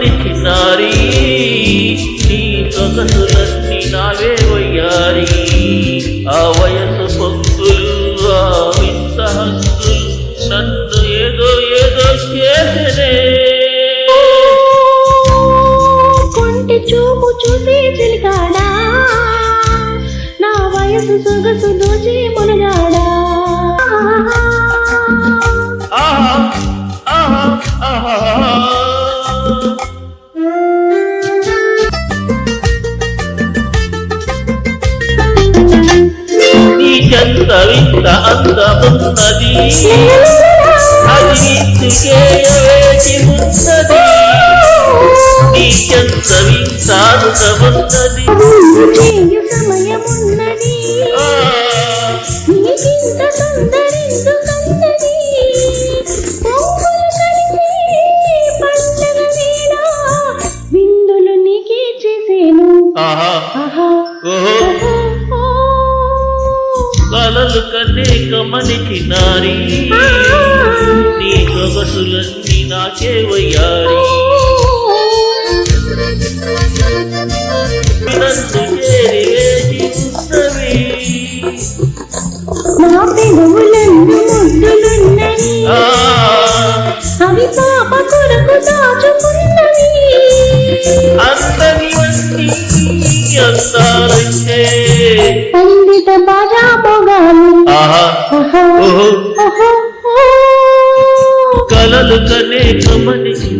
గమనించి నారీ నీ సొగసులన్నీ నావే వయ్యారి ఆ వయసు పొక్కులు ఆ వింత హక్కులు నన్ను ఏదో ఏదో చేసనే. కొంటి చూపు చూసి చిలికాడా నా వయసు సొగసు దోచి మునగాడా? ఆహా ఆహా ఆహా. నీ చెంత వింత అందమున్నది. అది విందుకే ఉన్నది వింత అందమున్నది కలలు కన్నే కమనికి నారి నీ సొగసులన్నీ నాకే వయ్యారి. నన్ను చేరి వేచి ఉన్నవి నా పెదవులందు ముద్దులున్నవి ఆ, అవి పాప కొరకు దాచుకున్నవి. అందరివన్నీ అందాలంటే. పండిత బాజా కలలు కనే కమనికి